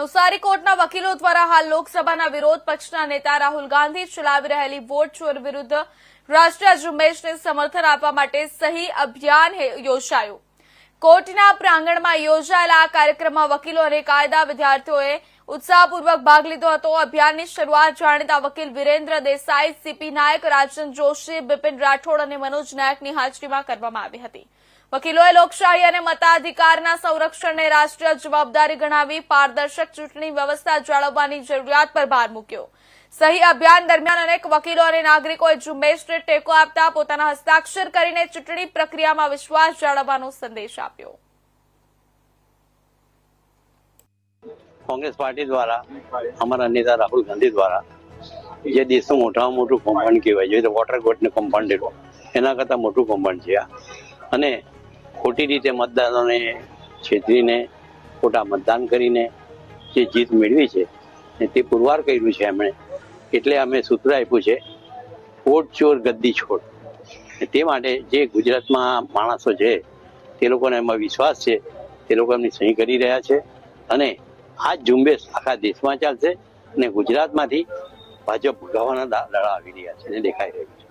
નવસારી કોર્ટના વકીલો દ્વારા હાલ લોકસભાના વિરોધ પક્ષના નેતા રાહુલ ગાંધી ચલાવી રહેલી વોટ ચોર વિરુદ્ધ રાષ્ટ્રીય ઝુંબેશને સમર્થન આપવા માટે સહી અભિયાન યોજાયું. કોર્ટના પ્રાંગણમાં યોજાયેલા આ કાર્યક્રમમાં વકીલો અને કાયદા વિદ્યાર્થીઓએ ઉત્સાહપૂર્વક ભાગ લીધો હતો. અભિયાનની શરૂઆત જાણીતા વકીલ વિરેન્દ્ર દેસાઈ, સીપી નાયક, રાજન જોશી, બિપિન રાઠોડ અને મનોજ નાયકની હાજરીમાં કરવામાં આવી હતી. વકીલોએ લોકશાહી અને મતાધિકારના સંરક્ષણને રાષ્ટ્રીય જવાબદારી ગણાવી પારદર્શક ચૂંટણી વ્યવસ્થા જાળવવાની જરૂરિયાત પર ભાર મૂક્યો. સહી અભિયાન દરમિયાન અનેક વકીલો અને નાગરિકોએ ઝુંબેશને ટેકો આપતા પોતાના હસ્તાક્ષર કરીને ચૂંટણી પ્રક્રિયામાં વિશ્વાસ જાળવવાનો સંદેશ આપ્યો. કોંગ્રેસ પાર્ટી દ્વારા, અમારા નેતા રાહુલ ગાંધી દ્વારા, જે દેશનું મોટામાં મોટું કૌભાંડ કહેવાય જોઈએ વોટર કોર્ટને કૌભાંડ એના કરતાં મોટું કૌભાંડ છે આ. અને ખોટી રીતે મતદારોને, છેતરીને, ખોટા મતદાન કરીને જે જીત મેળવી છે, ને તે પુરવાર કર્યું છે એમણે. એટલે અમે સૂત્ર આપ્યું છે વોટ ચોર ગદ્દી છોડ. તે માટે જે ગુજરાતમાં માણસો છે, તે લોકોને એમાં વિશ્વાસ છે, તે લોકો એમની સહી કરી રહ્યા છે. અને આ ઝુંબેશ આખા દેશમાં ચાલશે અને ગુજરાતમાંથી ભાજપ ગવાના લડા આવી રહ્યા છે દેખાઈ રહ્યું છે.